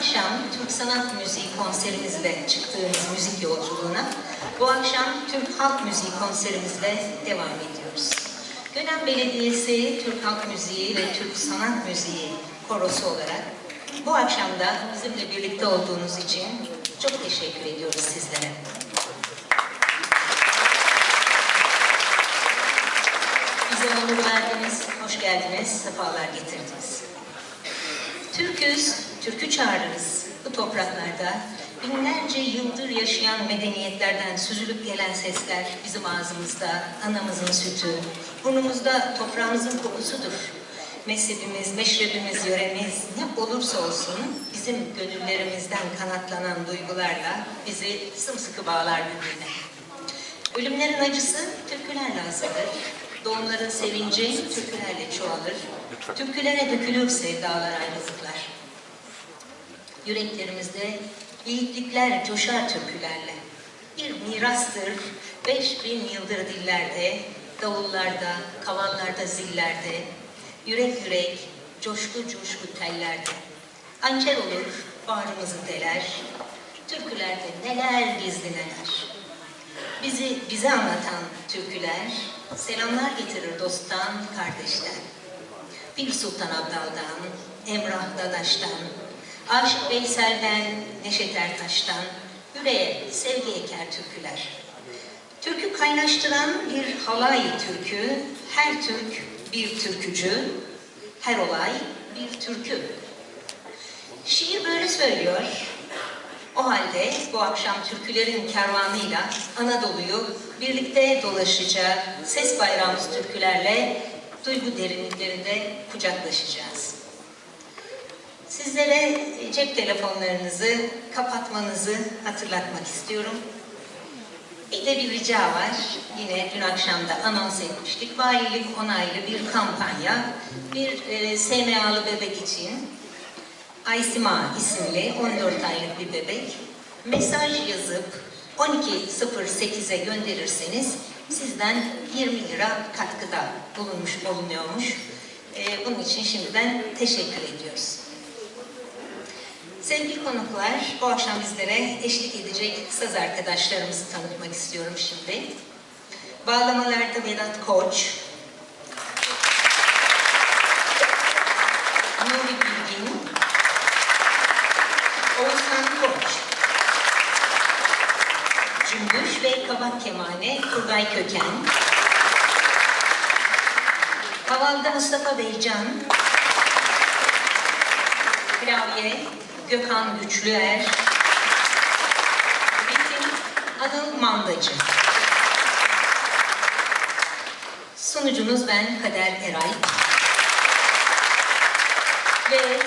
akşam Türk Sanat Müziği konserimizle çıktığımız müzik yolculuğuna, bu akşam Türk Halk Müziği konserimizle devam ediyoruz. Gönen Belediyesi Türk Halk Müziği ve Türk Sanat Müziği korosu olarak bu akşam da bizimle birlikte olduğunuz için çok teşekkür ediyoruz sizlere. Bize onur verdiniz, hoş geldiniz, sefalar getirdiniz. Türküz, türkü çağırırız. Bu topraklarda binlerce yıldır yaşayan medeniyetlerden süzülüp gelen sesler bizim ağzımızda, anamızın sütü, burnumuzda toprağımızın kokusudur. Mezhebimiz, meşrebimiz, yöremiz ne olursa olsun bizim gönüllerimizden kanatlanan duygularla bizi sımsıkı bağlar birbirine. Ölümlerin acısı türkülerle azalır. Doğumların sevinci türkülerle çoğalır. Türkülere dökülür sevdalar ayrılıklar. Yüreklerimizde yiğitlikler coşar türkülerle. Bir mirastır beş bin yıldır dillerde, davullarda, kavallarda, zillerde, yürek yürek, coşku coşku tellerde. Hançer olur, bağrımızı deler, türkülerde neler gizli neler. Bizi bize anlatan türküler selamlar getirir dosttan, kardeşten. Pir Sultan Abdal'dan, Emrah Dadaş'tan, Aşık Veysel'den, Neşet Ertaş'tan, yüreğe sevgi eker türküler. Türkü kaynaştıran bir halay türkü, her Türk bir türkücü, her olay bir türkü. Şiir böyle söylüyor. O halde bu akşam türkülerin kervanıyla Anadolu'yu birlikte dolaşacak ses bayrağımız türkülerle duygu derinliklerinde kucaklaşacağız. Sizlere cep telefonlarınızı kapatmanızı hatırlatmak istiyorum. Bir de bir rica var. Yine dün akşam da anons etmiştik. Valilik onaylı bir kampanya. Bir e, SMA'lı bebek için Aysima isimli 14 aylık bir bebek. Mesaj yazıp 12.08'e gönderirseniz sizden 20 lira katkıda bulunmuş bulunuyormuş. Ee, bunun için şimdiden teşekkür ediyoruz. Sevgili konuklar, bu akşam bizlere eşlik edecek saz arkadaşlarımızı tanıtmak istiyorum şimdi. Bağlamalarda Vedat Koç, Cümbüş ve Kabak Kemane Turgay Köken, Havalda Mustafa Beycan, Klavye Gökhan Güçlüer, Ritim Anıl Mandacı. Sunucunuz ben Kader Eray. Ve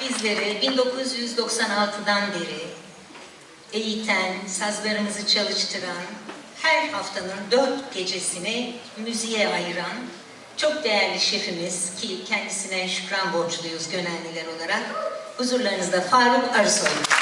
bizleri 1996'dan beri eğiten, sazlarımızı çalıştıran, her haftanın dört gecesini müziğe ayıran çok değerli şefimiz ki kendisine şükran borçluyuz Gönenliler olarak huzurlarınızda Faruk Arısoy.